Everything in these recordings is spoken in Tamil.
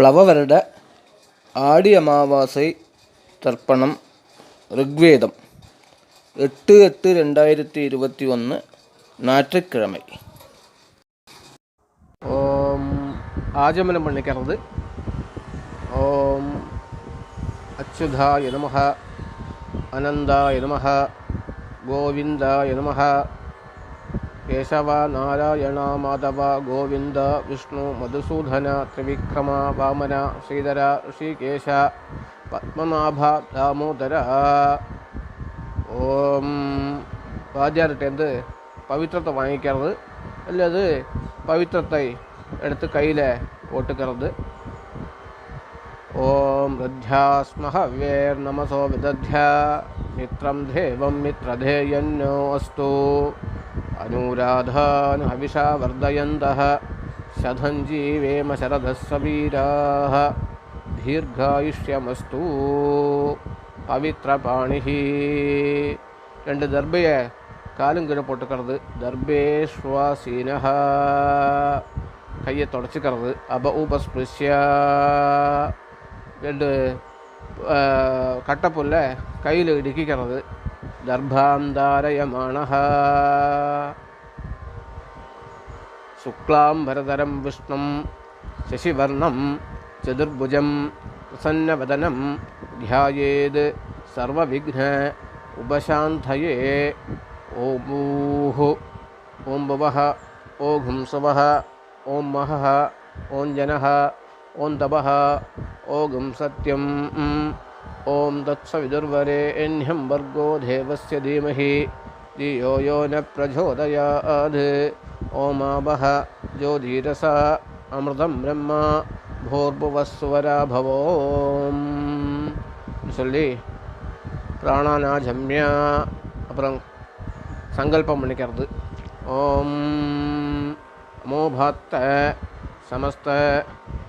പ്ലവവരുടെ ആടി അമാവാസൈ തർപ്പണം ഋഗ്വേദം. എട്ട് എട്ട് രണ്ടായിരത്തി ഇരുപത്തി ഒന്ന് നാറ്റക്കിഴമൈ. ഓം ആജമനം പണിക്കറത് ഓം അച്യുതായ നമ അനന്തായ നമ ഗോവിന്ദായ നമ ಕೇಶವ ನಾರಾಯಣ ಮಾಧವ ಗೋವಿಂದ ವಿಷ್ಣು ಮಧುಸೂದನ ತ್ರಿವಿಕ್ರಮ ವಾಮನ ಶ್ರೀಧರ ಋಷಿಕೇಶ பத்மநாப தாமோதர ஓம் வாத்தியார்கிட்டேருந்து பவித்திரத்தை வாங்கிக்கிறது அல்லது பவித்திரத்தை எடுத்து கையில் போட்டுக்கிறது ஓம் ருத்யாஸ்மஹவ்யேர்நமசோ விதத்யா மித்ரம் தேவம் மித்ரதேயன்னோ அஸ்து अनुराधान् हविषा वर्धयन्तः शतं जीवेम शरदः सबीराः தீர்காயுஷ்யமஸ்து பவித்ரபாணிஹி ரெண்டு தர்பையை காலுங்கீழே போட்டுக்கிறது தர்பேஸ்வாசீனஹ கையை தொடச்சிக்கிறது அப உபஸ்பிருஷ்ய ரெண்டு கட்டப்புல்ல கையில் இடுக்கிக்கிறது தர்பாந்தாரயமானஹ. சுக்லாம்பரதரம் விஷ்ணும் சசிவர்ணம் சதுர்புஜம் பிரசன்னவதனம் தியாயேத் சர்வவிக்ன உபசாந்தயே. ஓபூஹு ஓம் பவ ஓ கும்சவ ஓம் மஹ ஓஞ்சனஹ ओं तप ओं सत्यम। ओं तत्सविदुर्वरेण्यं वर्गो देवस्य धीमह। धियो यो न प्रचोदयाद् ओमावह ज्योतिरस, अमृतं ब्रह्म भूर्भुवस्वराभवोम् சொல்லி பிராணானா ஜம்யா அப்புறம் சங்கல்பம் பண்ணிக்கிறது. ஓம் அமோபாத்த சமஸ்த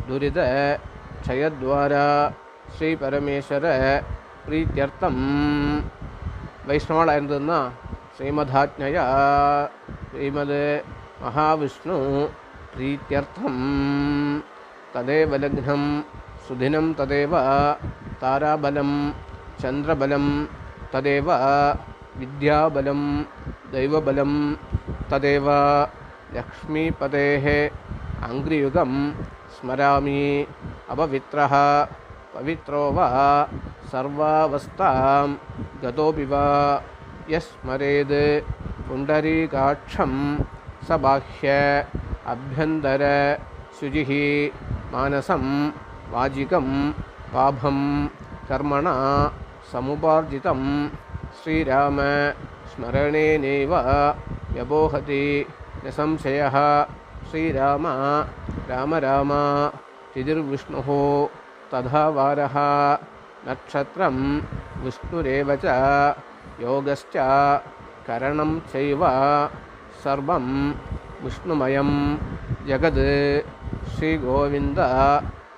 துரித க்ஷயத்வாரா ஸ்ரீ பரமேஸ்வர பிரீத்தியர்த்தம் வைஷ்ணவாளாக இருந்ததுன்னா ஸ்ரீமதாஜ்ஞயா ஸ்ரீமத் மகாவிஷ்ணு பிரீத்தியர்த்தம் ததேவ லக்னம் சுதினம் ததேவ தாராபலம் சந்திரபலம் ததேவ வித்யாபலம் दैवबलं तदेव लक्ष्मीपतेः अङ्घ्रियुगं स्मरामि अपवित्रः पवित्रो वा सर्वावस्थां गतोऽपि वा। यस्मरेद् पुण्डरीकाक्षं स बाह्य अभ्यन्तर शुचिः मानसं वाजिकं पाभं कर्मणा समुपार्जितं। श्रीराम स्मरणेनैव व्यपोहति न संशयः श्रीराम राम राम तिथिर्विष्णुः तथा वारः नक्षत्रं विष्णुरेव च योगश्च करणं चैव सर्वं विष्णुमयं जगद् श्रीगोविन्द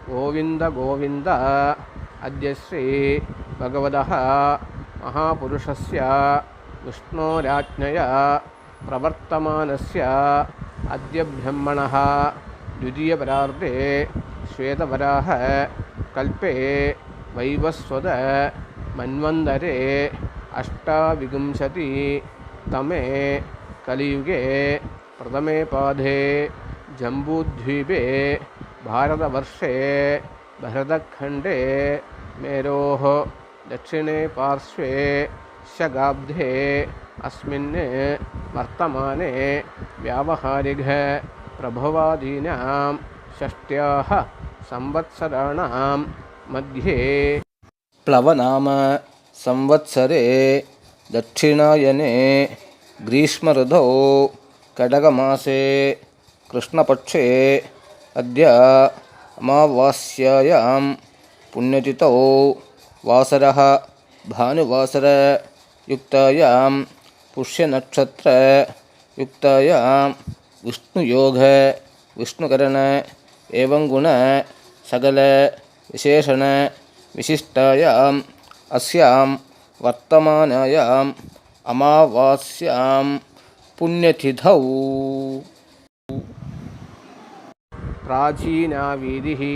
गोविन्द गोविन्द अद्य श्री भगवतः महापुरुषस्य विष्णोराज्ञया प्रवर्तमानस्य अद्य ब्रह्मणः द्वितीयपरार्धे श्वेतवराह कल्पे वैवस्वद मन्वन्तरे अष्टाविंशति तमे कलियुगे प्रथमे पादे जम्बूद्वीपे भारतवर्षे भरतखण्डे मेरोः दक्षिणे पार्श्वे शगाब्धे अस्मिन् वर्तमाने व्यावहारिक प्रभवादीनां षष्ट्याः संवत्सराणां मध्ये। प्लवनाम संवत्सरे दक्षिणायने ग्रीष्मऋतौ कडगमासे कृष्णपक्षे अद्य अमावास्यायां पुण्यतिथौ वासरः भानुवासरयुक्तायां पुष्यनक्षत्रयुक्तायां ಯುಕ್ತಾಯಾಮ್ ವಿಷ್ಣುಯೋಗ ವಿಷ್ಣುಕರಣ ಏವಂಗುಣ ಸಕಲ ವಿಶೇಷಣ ವಿಶಿಷ್ಟಾಯಾಮ್ ಅಸ್ಯಾಂ ವರ್ತಮಾನಾಯಾಮ್ ಅಮಾವಾಸ್ಯಾಂ ಪುಣ್ಯತಿಥೌ பிராச்சீனா வீதிஹி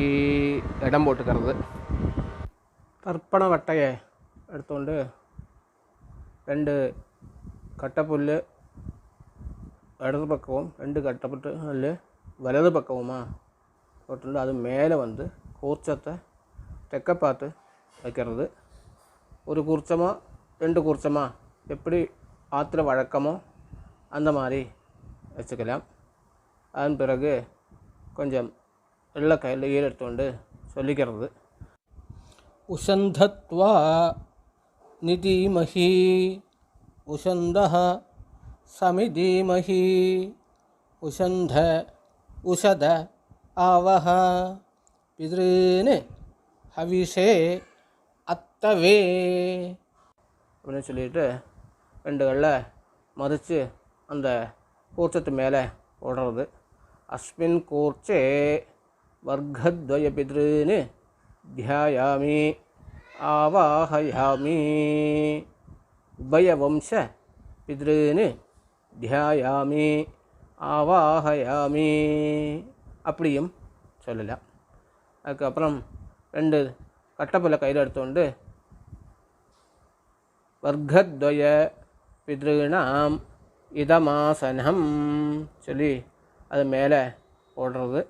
இடம் போட்டுக்கிறது கற்பனை வட்டையை எடுத்துக்கொண்டு ரெண்டு கட்டைப்புல் இடது பக்கமும் ரெண்டு கட்டப்பட்டு இல்லை வலது பக்கமுமா? போட்டுண்டு அது மேலே வந்து கூர்ச்சத்தை தெக்க பார்த்து வைக்கிறது. ஒரு கூர்ச்சமா? ரெண்டு கூர்ச்சமா? எப்படி ஆற்றுல வழக்கமோ அந்த மாதிரி வச்சுக்கலாம். அதன் பிறகு கொஞ்சம் வெள்ளை கையில் ஈர எடுத்துக்கொண்டு சொல்லிக்கிறது. உசந்தத்வா நிதிமஹி உசந்தः உஷந்த உஷத ஆவஹ பிதிருன்னு ஹவிஷே அத்தவே அப்படின்னு சொல்லிட்டு ரெண்டு கல்லை மதித்து அந்த கூர்ச்சத்து மேலே ஓடுறது. அஸ்மின் கூர்ச்சே வர்க்கத்வய பிதிருன்னு தியாயாமி ஆவாஹயாமி। உபயவம்ச பிதிருன்னு தியாயாமி ஆவாஹயாமி. அப்படியும் சொல்லலாம் அதுக்கப்புறம் ரெண்டு கட்டப்பில் கையில் எடுத்துக்கொண்டு வர்க்கத்வய பிதிருணாம் இதமாசனம் சொல்லி அது மேலே போடுறது.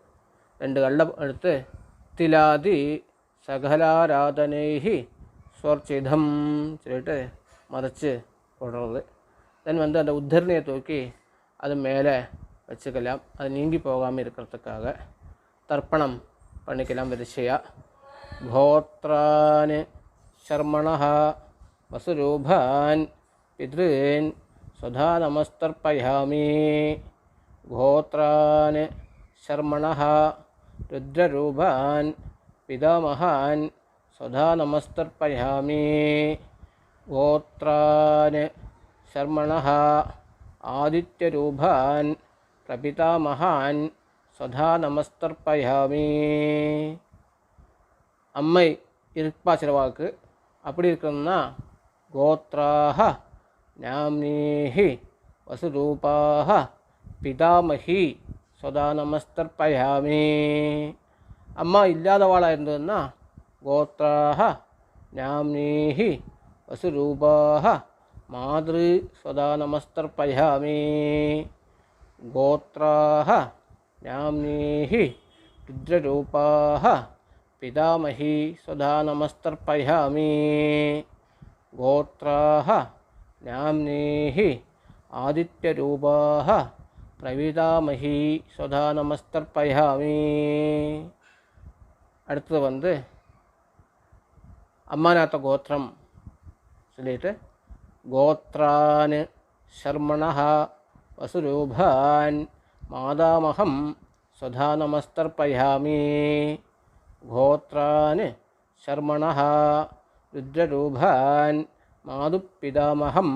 ரெண்டு கல்லை எடுத்து திலாதி சகலாராதனைஹி ஸ்வர்ச்சிதம் சொல்லிட்டு மறைச்சு போடுறது. தென் வந்து அந்த உத்தரணியை தூக்கி அது மேலே வச்சுக்கலாம் அது நீங்கி போகாமல் இருக்கிறதுக்காக தர்ப்பணம் பண்ணிக்கலாம் வரிசையாக கோத்ரான் சர்மணः வசுரூபான் பித்ருன் சுதா நமஸ்தர்ப்பயாமி गोत्रान् शर्मणः रुद्ररूपान् पितामहान् स्वधा नमस्तर्पयामि गोत्रान् शर्मणः आदित्यरूपान् प्रपितामहान् स्वधा नमस्तर्पयामि அம்மை இருப்பா சில வாக்கு அப்படி இருக்கணும்னா கோத்ராக ஞாம்னீஹி வசுரூபாக பிதாமகி சொதா நமஸ்தர்ப்பயாமி அம்மா இல்லாதவாளாக இருந்ததுன்னா கோத்ராக ஞாம்னீஹி வசுரூபாக மாதృ சொதா நமஸ்தர்ப்பயாமி கோத்ராக ஞாம்னீஹி ருத்ரரூபாக பிதாமகி சொதா நமஸ்தர்ப்பயாமி गोत्राः नाम्नीः आदित्यरूपाः பிரவிதாமகி சொதா நமஸ்தர்ப்பயாமி அடுத்தது வந்து அம்மாநாத்த கோத்திரம் சொல்லிட்டு गोत्रान् शर्मणः वसुरूभान् मादामहं स्वधा नमस्तर्पह्यामि गोत्रान् शर्मणः रुद्ररूभान् मातुःपितामहं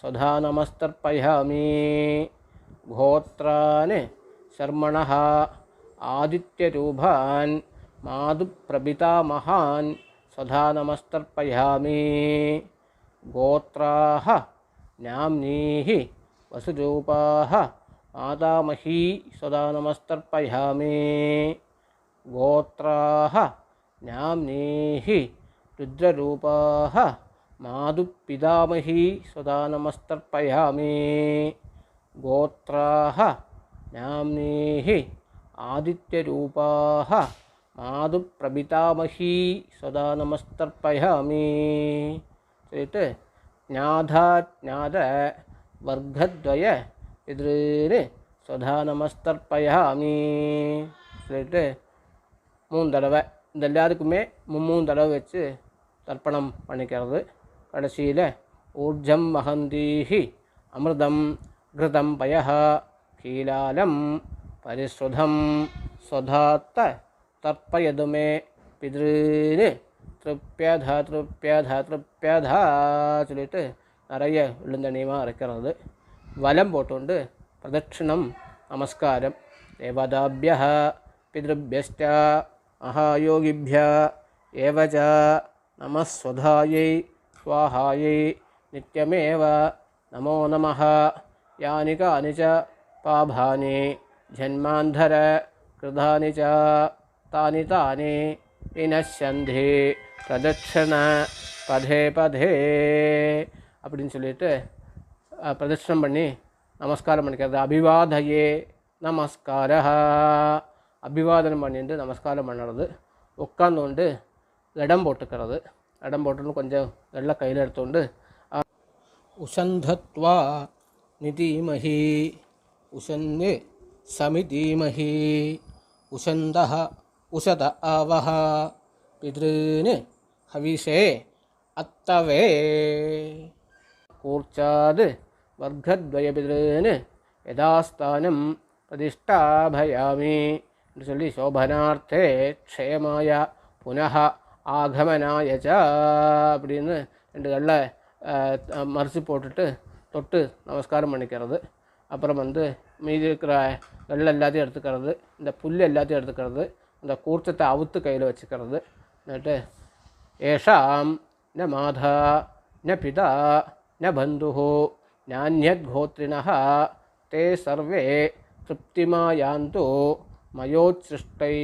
स्वधा नमस्तर्पह्यामि गोत्रान् शर्मणः आदित्यरूभान् मातुप्रभितामहान् स्वधा नमस्तर्पह्यामि గోత్రా న్యామ్నీ వసుజూపాహ మాతామహీ సదా గోత్రా గోత్రాహ రుద్రూపా మాదు పిదామహీ సదా నమస్తర్పయామే గోత్రాహ న్యామ్నీ మాదు ప్రభితామహీ సదా నమస్తర్పయామి சொல்லிட்டு ஞாத வர்க்கத்வய பிதிருன்னு சொதா நமஸ்தர்ப்பயாமி சொல்லிட்டு மூணு தடவை இந்த எல்லாருக்குமே மும்மூணு தடவை வச்சு தர்ப்பணம் பண்ணிக்கிறது கடைசியில் ஊர்ஜம் மகந்தீஹி அமிர்தம் கிருதம் பயா கீலாலம் பரிசுதம் ஸ்வதாத்த தர்ப்பயதுமே பிதிருன்னு തൃപ്യധാ തൃപ്യധാ തൃപ്യധാച്ചൊല്ലിട്ട് നിറയെ ഉള്ളും തണിയുമ വലം പോട്ടുകൊണ്ട് പ്രദക്ഷിണം നമസ്കാരം. ദേവതാഭ്യ പിതൃഭ്യശ്ച മഹായോഗിഭ്യ ഏവച നമസ്വധായൈ സ്വാഹായൈ നിത്യമേവ നമോ നമ യാനി കാനി പാഭാനി ജന്മാന്ധര കൃതാനി ച താനി താനി பிரதட்சணா பதே பதே அப்படின்னு சொல்லிட்டு பிரதட்சணம் பண்ணி நமஸ்காரம் பண்ணிக்கிறது. அபிவாதையே நமஸ்கார அபிவாதனம் பண்ணிட்டு நமஸ்காரம் பண்ணுறது. உட்காந்து கொண்டு இடம் போட்டுக்கிறது. இடம் போட்டுன்னு கொஞ்சம் வெள்ள கையில் எடுத்துண்டு உசந்தத்வா நிதிமஹி. உசந்து சமிதீமஹி. உசந்தா உசத ஆவஹா பிதॄன் ஹவிஷே அத்தவே கூர்ச்சாத் வர்க்கத்வயபிதॄன் யதாஸ்தானம் பிரதிஷ்டாபயாமி என்று சொல்லி சோபனார்த்தே க்ஷேமாய புனः ஆகமனாய ச அப்படின்னு ரெண்டு கல்ல மறைச்சி போட்டுட்டு தொட்டு நமஸ்காரம் பண்ணிக்கிறது. அப்புறம் வந்து மீதி இருக்கிற வெள்ளை எல்லாத்தையும் எடுத்துக்கிறது இந்த புல் எல்லாத்தையும் எடுத்துக்கிறது இந்த கூர்ச்சத்தை அவுத்து கையில் வச்சுக்கிறது. എന്നിട്ട് യേഷാം ന മാധ ന പിത ന ബന്ധു നാന്യദ്ഗോത്രിണ തേ സർവേ തൃപ്തിമായാന്തു മയോത്സൃഷ്ടൈ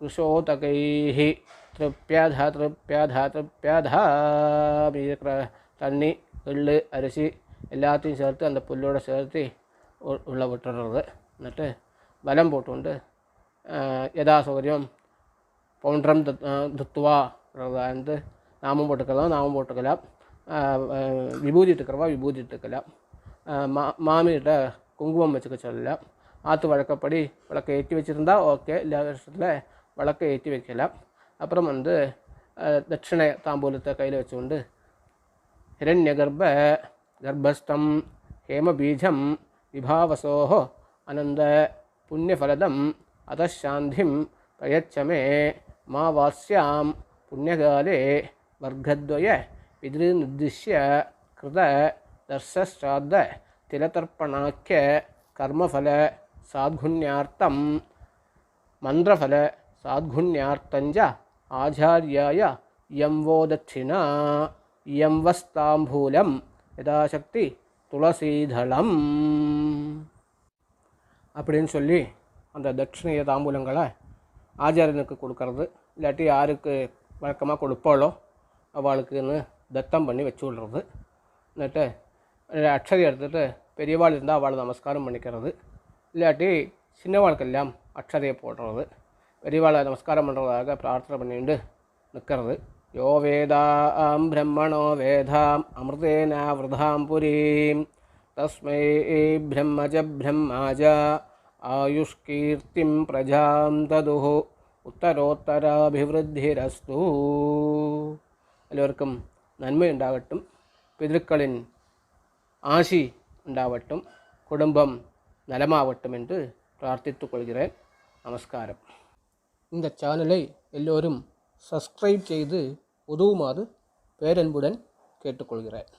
കൃഷോതകൈ തൃപ്യധ തൃപ്യധ തൃപ്യധ തണ്ണി എള്ള് അരിശി എല്ലാத்தைയും ചേർത്ത് അന്ത പുല്ലോടെ ചേർത്ത് ഉള്ള വിട്ടിടുന്നത് എന്നിട്ട് ബലം പോട്ടുണ്ട്. യഥാസൗകര്യം பவுண்டரம் தத் தத்துவா. வந்து நாமம் போட்டுக்கலாம் நாமம் போட்டுக்கலாம் விபூதி எடுக்கிறவா விபூதி எடுத்துக்கலாம் மா மாமியிட்ட குங்குமம் வச்சுக்க சொல்லலாம் ஆற்று வழக்கப்படி விளக்கை ஏற்றி வச்சுருந்தா ஓகே இல்லாத வருஷத்தில் விளக்கை ஏற்றி வைக்கலாம் அப்புறம் வந்து தட்சிணை தாம்பூலத்தை கையில் வச்சுக்கொண்டு ஹிரண்ய கர்ப்ப கர்ப்பஸ்தம் ஹேமபீஜம் விபாவசோ அனந்த புண்ணியஃலதம் அதாந்திம் பிரயச்சமே. मे मा वास्यां पुण्यकाले वर्गद्वय पितृनिर्दिश्य कृत दर्शश्राद्ध तिलतर्पणाख्य कर्मफल साद्गुण्यार्थं मन्त्रफल साद्गुण्यार्थञ्च आचार्याय इयं वो दक्षिणा इयं वस्ताम्बूलं यथाशक्ति துளசீதளம் அப்படின்னு சொல்லி அந்த தட்சிணைய தாம்பூலங்களை ஆச்சாரியனுக்கு கொடுக்கறது இல்லாட்டி யாருக்கு வழக்கமாக கொடுப்பாளோ அவளுக்குன்னு தத்தம் பண்ணி வச்சு விடுறது എന്നിട്ട് அக்ஷதை எடுத்துகிட்டு பெரியவாள் இருந்தால் அவளை நமஸ்காரம் பண்ணிக்கிறது இல்லாட்டி சின்னவாளுக்கெல்லாம் அக்ஷதையை போடுறது பெரியவாளை நமஸ்காரம் பண்ணுறதாக பிரார்த்தனை பண்ணிட்டு நிற்கிறது யோ வேதாம் பிரம்மணோ வேதாம் அமிர்தேன விரதாம் புரீம் தஸ்மை பிரம்மஜ பிரம்மாஜ ஆயுஷ்கீர்த்திம் பிரஜாம் ததுः ഉത്തരോത്തരാഭിവൃദ്ധിരസ്തു എല്ലാവർക്കും നന്മയുണ്ടാകട്ടും പിതൃക്കളിൻ ஆசி உண்டாவட்டும் குடும்பம் நலமாவட்டும் என்று பிரார்த்தித்துக் கொள்கிறேன் நமஸ்காரம் இந்த சேனலை எல்லோரும் சப்ஸ்கிரைப் செய்து உதவுமாறு பேரன்புடன் கேட்டுக்கொள்கிறேன்